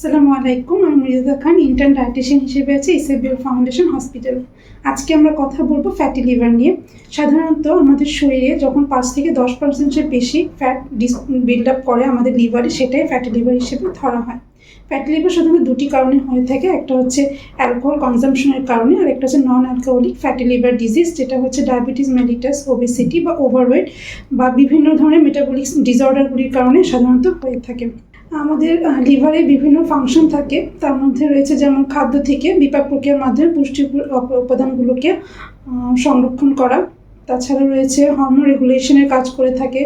আসসালামু আলাইকুম, আমি মির্জা খান ইন্টার্ন ডায়েটিশিয়ান হিসেবে আছি ইসেবিএল ফাউন্ডেশন হসপিটাল আজকে আমরা কথা বলব ফ্যাটি লিভার নিয়ে। সাধারণত আমাদের শরীরে যখন পাঁচ থেকে দশ পার্সেন্টের বেশি ফ্যাট বিল্ড আপ করে আমাদের লিভারে সেটাই ফ্যাটি লিভার হিসেবে ধরা হয়। ফ্যাটি লিভার সাধারণত দুটি কারণে হয়ে থাকে, একটা হচ্ছে অ্যালকোহল কনজামশনের কারণে, আর একটা হচ্ছে non alcoholic fatty liver disease যেটা হচ্ছে ডায়াবেটিস মেলিটাস ওবেসিটি বা ওভারওয়েট বা বিভিন্ন ধরনের মেটাবলিক ডিসঅর্ডারগুলির কারণে সাধারণত হয়ে থাকে। আমাদের লিভারে বিভিন্ন ফাংশন থাকে। তার মধ্যে রয়েছে যেমন খাদ্য থেকে বিপাক প্রক্রিয়ার মাধ্যমে পুষ্টি উপাদানগুলোকে সংরক্ষণ করা। তাছাড়া রয়েছে হরমোন রেগুলেশনের কাজ করে থাকে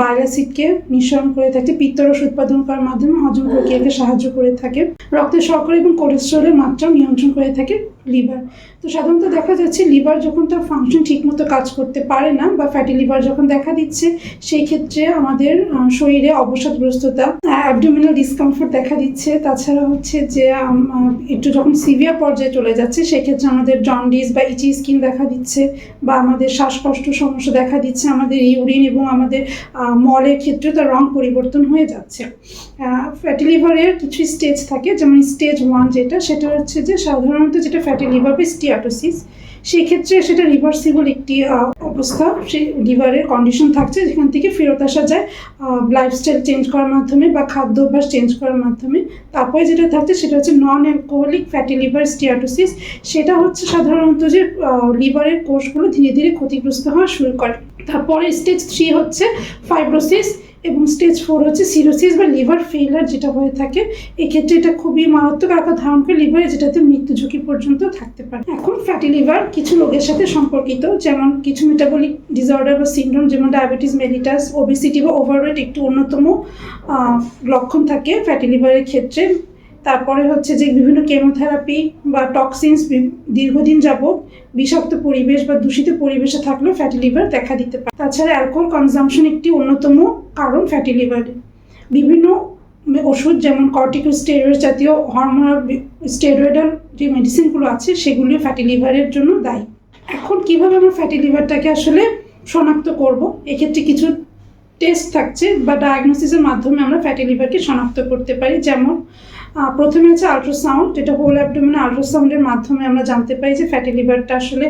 বায়োসিডকে নিঃসরণ করে থাকে পিত্তরস উৎপাদন করার মাধ্যমে হজম প্রক্রিয়াকে সাহায্য করে থাকে। রক্তের শর্করা এবং কোলেস্টেরলের মাত্রা নিয়ন্ত্রণ করে থাকে। লিভার। তো সাধারণত দেখা যাচ্ছে লিভার যখন তার ফাংশন ঠিকমতো কাজ করতে পারে না বা ফ্যাটি লিভার যখন দেখা দিচ্ছে, সেই ক্ষেত্রে আমাদের শরীরে অবসাদগ্রস্ততা অ্যাবডোমিনাল ডিসকমফোর্ট দেখা দিচ্ছে। তাছাড়া হচ্ছে যে একটু যখন সিভিয়ার পর্যায়ে চলে যাচ্ছে সেক্ষেত্রে আমাদের জন্ডিস বা ইচি স্কিন দেখা দিচ্ছে বা আমাদের শ্বাসকষ্ট সমস্যা দেখা দিচ্ছে। আমাদের ইউরিন এবং আমাদের মলের ক্ষেত্রে তার রং পরিবর্তন হয়ে যাচ্ছে। ফ্যাটি লিভারের কিছু স্টেজ থাকে, যেমন স্টেজ ওয়ান যেটা, সেটা হচ্ছে যে সাধারণত যেটা ফ্যাটি লিভার স্টিয়াটোসিস সেই ক্ষেত্রে সেটা রিভার্সিবল একটি অবস্থা। সেই লিভারের কন্ডিশন থাকছে, যেখান থেকে ফেরত আসা যায় লাইফস্টাইল চেঞ্জ করার মাধ্যমে বা খাদ্য অভ্যাস চেঞ্জ করার মাধ্যমে। তারপরে যেটা থাকছে, সেটা হচ্ছে non alcoholic fatty liver steatosis সেটা হচ্ছে সাধারণত যে লিভারের কোষগুলো ধীরে ধীরে ক্ষতিগ্রস্ত হওয়া শুরু করে। তারপরে স্টেজ থ্রি হচ্ছে ফাইব্রোসিস এবং স্টেজ ফোর হচ্ছে সিরোসিস বা লিভার ফেইলার যেটা হয়ে থাকে। এক্ষেত্রে এটা খুবই মারাত্মক আকার ধারণ করে লিভারে যেটাতে মৃত্যু ঝুঁকি পর্যন্ত থাকতে পারে। এখন ফ্যাটি লিভার কিছু রোগের সাথে সম্পর্কিত, যেমন কিছু মেটাবলিক ডিসঅর্ডার বা সিন্ড্রোম যেমন ডায়াবেটিস মেলিটাস ওবিসিটি বা ওভারওয়েট একটু অন্যতম লক্ষণ থাকে ফ্যাটি লিভারের ক্ষেত্রে। তারপরে হচ্ছে যে বিভিন্ন কেমোথেরাপি বা টক্সিনস দীর্ঘদিন যাবত বিষাক্ত পরিবেশ বা দূষিত পরিবেশে থাকলেও ফ্যাটি লিভার দেখা দিতে পারে। তাছাড়া অ্যালকোহল কনজামশন একটি অন্যতম কারণ ফ্যাটি লিভারের বিভিন্ন ওষুধ যেমন কর্টিকোস্টেরয়েড জাতীয় হরমোনাল স্টেরয়েডাল যে মেডিসিনগুলো আছে, সেগুলিও ফ্যাটি লিভারের জন্য দায়ী। এখন কীভাবে আমরা ফ্যাটি লিভারটাকে আসলে শনাক্ত করব? এক্ষেত্রে কিছু টেস্ট থাকছে বা ডায়াগনোসিসের মাধ্যমে আমরা ফ্যাটি লিভারকে শনাক্ত করতে পারি। যেমন প্রথমে হচ্ছে আল্ট্রাসাউন্ড যেটা হোল অ্যাবডোমেন আল্ট্রাসাউন্ডের মাধ্যমে আমরা জানতে পারি যে ফ্যাটি লিভারটা আসলে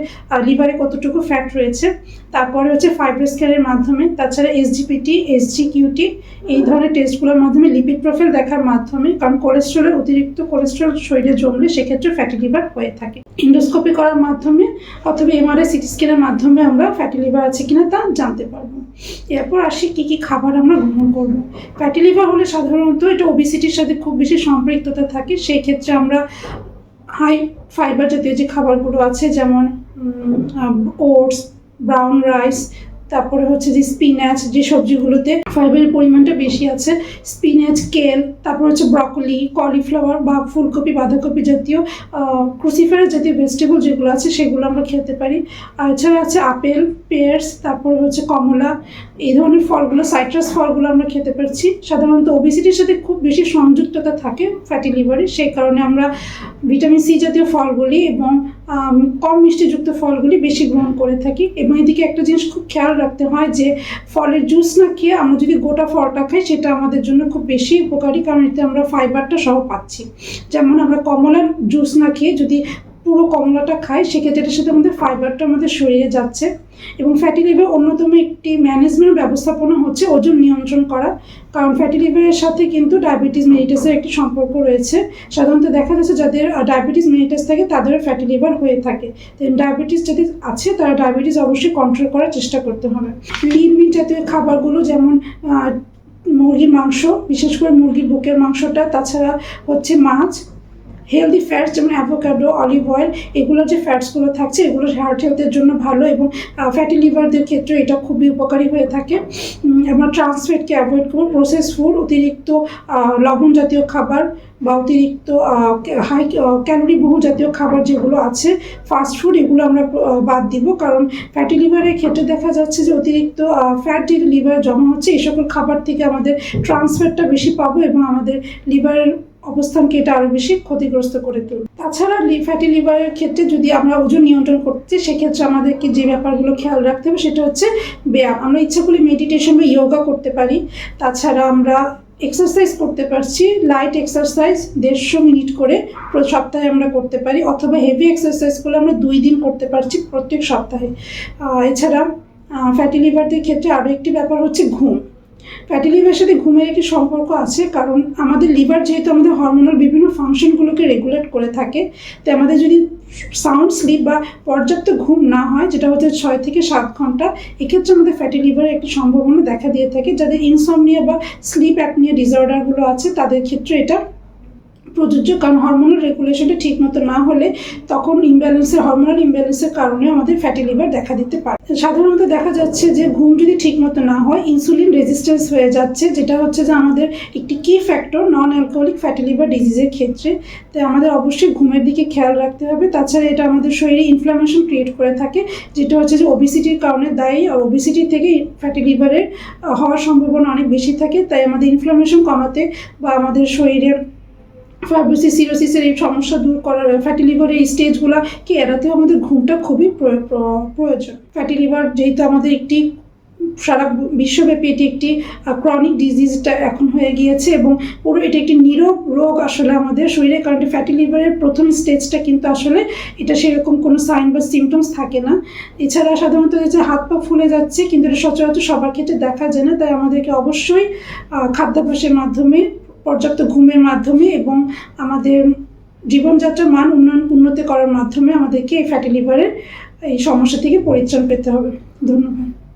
লিভারে কতটুকু ফ্যাট রয়েছে। তারপরে হচ্ছে ফাইব্রো স্ক্যানের মাধ্যমে, তাছাড়া এসজিপিটি এসজিকিউটি এই ধরনের টেস্টগুলোর মাধ্যমে লিপিড প্রোফাইল দেখার মাধ্যমে, কারণ কোলেস্ট্রলের অতিরিক্ত কোলেস্ট্রল শরীরে জমলে সেক্ষেত্রে ফ্যাটি লিভার হয়ে থাকে। ইন্ডোস্কোপি করার মাধ্যমে অথবা এমআরআই সিটি স্ক্যানের মাধ্যমে আমরা ফ্যাটি লিভার আছে কিনা তা জানতে পারব। এরপর আসি কী কী কী খাবার আমরা গ্রহণ করব? ফ্যাটি লিভার হলে সাধারণত এটা ওবিসিটির সাথে খুব বেশি সম্পৃক্ততা থাকে। সেই ক্ষেত্রে আমরা হাই ফাইবার জাতীয় যে খাবারগুলো আছে, যেমন ওটস ব্রাউন রাইস তারপরে হচ্ছে যে স্পিনাচ যে সবজিগুলোতে ফাইবারের পরিমাণটা বেশি আছে স্পিনাচ কেল তারপর হচ্ছে ব্রকলি কলিফ্লাওয়ার বা ফুলকপি, বাঁধাকপি জাতীয় ক্রুসিফারের জাতীয় ভেজিটেবল যেগুলো আছে সেগুলো আমরা খেতে পারি। আর এছাড়া আছে আপেল পেয়ার্স তারপরে হচ্ছে কমলা, এই ধরনের ফলগুলো সাইট্রাস ফলগুলো আমরা খেতে পারছি। সাধারণত ওবিসিটির সাথে খুব বেশি সংযুক্ততা থাকে ফ্যাটি লিভারে সেই কারণে আমরা ভিটামিন সি জাতীয় ফলগুলি এবং কম মিষ্টিযুক্ত ফলগুলি বেশি গ্রহণ করে থাকি। এবং এদিকে একটা জিনিস খুব খেয়াল রাখতে হয় যে, ফলের জুস না খেয়ে আমরা যদি গোটা ফলটা খাই, সেটা আমাদের জন্য খুব বেশি উপকারী, কারণ এতে আমরা ফাইবারটা সহ পাচ্ছি। যেমন আমরা কমলার জুস না খেয়ে যদি পুরো কমলাটা খাই সেক্ষেত্রে এটার সাথে আমাদের ফাইবারটা আমাদের শরীরে যাচ্ছে এবং ফ্যাটি লিভার অন্যতম একটি ম্যানেজমেন্ট ব্যবস্থাপনা হচ্ছে ওজন নিয়ন্ত্রণ করা। কারণ ফ্যাটি লিভারের সাথে কিন্তু ডায়াবেটিস মেলিটাসের একটি সম্পর্ক রয়েছে। সাধারণত দেখা যাচ্ছে যাদের ডায়াবেটিস মেলিটাস থাকে, তাদেরও ফ্যাটি লিভার হয়ে থাকে। ডায়াবেটিস যাদের আছে, তারা ডায়াবেটিস অবশ্যই কন্ট্রোল করার চেষ্টা করতে হবে। লিন মিট জাতীয় খাবারগুলো যেমন মুরগির মাংস, বিশেষ করে মুরগির বুকের মাংসটা, তাছাড়া হচ্ছে মাছ হেলদি ফ্যাটস যেমন অ্যাভোকাডো অলিভ অয়েল এগুলোর যে ফ্যাটসগুলো থাকছে, এগুলো হার্ট হেলথের জন্য ভালো এবং ফ্যাটি লিভারদের ক্ষেত্রে এটা খুবই উপকারী হয়ে থাকে। আমরা ট্রান্সফেটকে অ্যাভয়েড করব। প্রসেস ফুড অতিরিক্ত লবণ জাতীয় খাবার বা অতিরিক্ত হাই ক্যালোরি বহু জাতীয় খাবার যেগুলো আছে ফাস্ট ফুড এগুলো আমরা বাদ দিব। কারণ ফ্যাটি লিভারের ক্ষেত্রে দেখা যাচ্ছে যে অতিরিক্ত ফ্যাট লিভার জমা হচ্ছে এই সকল খাবার থেকে আমাদের ট্রান্সফ্যাটটা বেশি পাবো এবং আমাদের লিভারের অবস্থানকে এটা আরও বেশি ক্ষতিগ্রস্ত করে তুলবে তাছাড়া ফ্যাটি লিভারের ক্ষেত্রে যদি আমরা ওজন নিয়ন্ত্রণ করতে, সেক্ষেত্রে আমাদেরকে যে ব্যাপারগুলো খেয়াল রাখতে হবে সেটা হচ্ছে ব্যায়াম। আমরা ইচ্ছা করলে মেডিটেশন বা ইয়োগা করতে পারি। তাছাড়া আমরা এক্সারসাইজ করতে পারছি লাইট এক্সারসাইজ দেড়শো মিনিট করে সপ্তাহে আমরা করতে পারি, অথবা হেভি এক্সারসাইজ করলে আমরা দুই দিন করতে পারছি প্রত্যেক সপ্তাহে। এছাড়া ফ্যাটি লিভারদের ক্ষেত্রে আরও একটি ব্যাপার হচ্ছে ঘুম। ফ্যাটি লিভারের সাথে ঘুমের একটি সম্পর্ক আছে, কারণ আমাদের লিভার যেহেতু আমাদের হরমোনাল বিভিন্ন ফাংশনগুলোকে রেগুলেট করে থাকে তো আমাদের যদি সাউন্ড স্লিপ বা পর্যাপ্ত ঘুম না হয়, যেটা হচ্ছে ছয় থেকে সাত ঘণ্টা, এক্ষেত্রে আমাদের ফ্যাটি লিভারের একটি সম্ভাবনা দেখা দিয়ে থাকে, যাদের ইনসমনিয়া বা স্লিপ অ্যাপনিয়া ডিসঅর্ডারগুলো আছে, তাদের ক্ষেত্রে এটা প্রযোজ্য, কারণ হরমোনাল রেগুলেশনটা ঠিক মতো না হলে তখন ইমব্যালেন্সের হরমোনাল ইমব্যালেন্সের কারণে আমাদের ফ্যাটি লিভার দেখা দিতে পারে। সাধারণত দেখা যাচ্ছে যে ঘুম যদি ঠিক মতো না হয় ইনসুলিন রেজিস্ট্যান্স হয়ে যাচ্ছে, যেটা হচ্ছে যে আমাদের একটি কি factor non alcoholic fatty liver ডিজিজের ক্ষেত্রে। তাই আমাদের অবশ্যই ঘুমের দিকে খেয়াল রাখতে হবে। তাছাড়া এটা আমাদের শরীরে ইনফ্লামেশন ক্রিয়েট করে থাকে, যেটা হচ্ছে যে ওবিসিটির কারণে দায়ী। আর ওবিসিটি থেকে ফ্যাটি লিভারের হওয়ার সম্ভাবনা অনেক বেশি থাকে। তাই আমাদের ইনফ্লামেশন কমাতে বা আমাদের শরীরে ফাইব্রোসিস সিরোসিসের এই সমস্যা দূর করার ফ্যাটি লিভারের এই স্টেজগুলোকে এড়াতে আমাদের ঘুমটা খুবই প্রয়- প্রয়োজন। ফ্যাটি লিভার যেহেতু আমাদের একটি, সারা বিশ্বব্যাপী এটি একটি ক্রনিক ডিজিজটা এখন হয়ে গিয়েছে এবং পুরো এটি একটি নীরব রোগ আসলে আমাদের শরীরে, কারণ ফ্যাটি লিভারের প্রথম স্টেজটা কিন্তু আসলে এটা সেরকম কোনো সাইন বা সিমটমস থাকে না। এছাড়া সাধারণত যে হাত পা ফুলে যাচ্ছে, কিন্তু এটা সচরাচর সবার ক্ষেত্রে দেখা যায় না, তাই আমাদেরকে অবশ্যই খাদ্যাভ্যাসের মাধ্যমে পর্যাপ্ত ঘুমের মাধ্যমে এবং আমাদের জীবনযাত্রার মান উন্নয়ন উন্নতি করার মাধ্যমে আমাদেরকে এই ফ্যাটি লিভারের এই সমস্যা থেকে পরিত্রাণ পেতে হবে। ধন্যবাদ।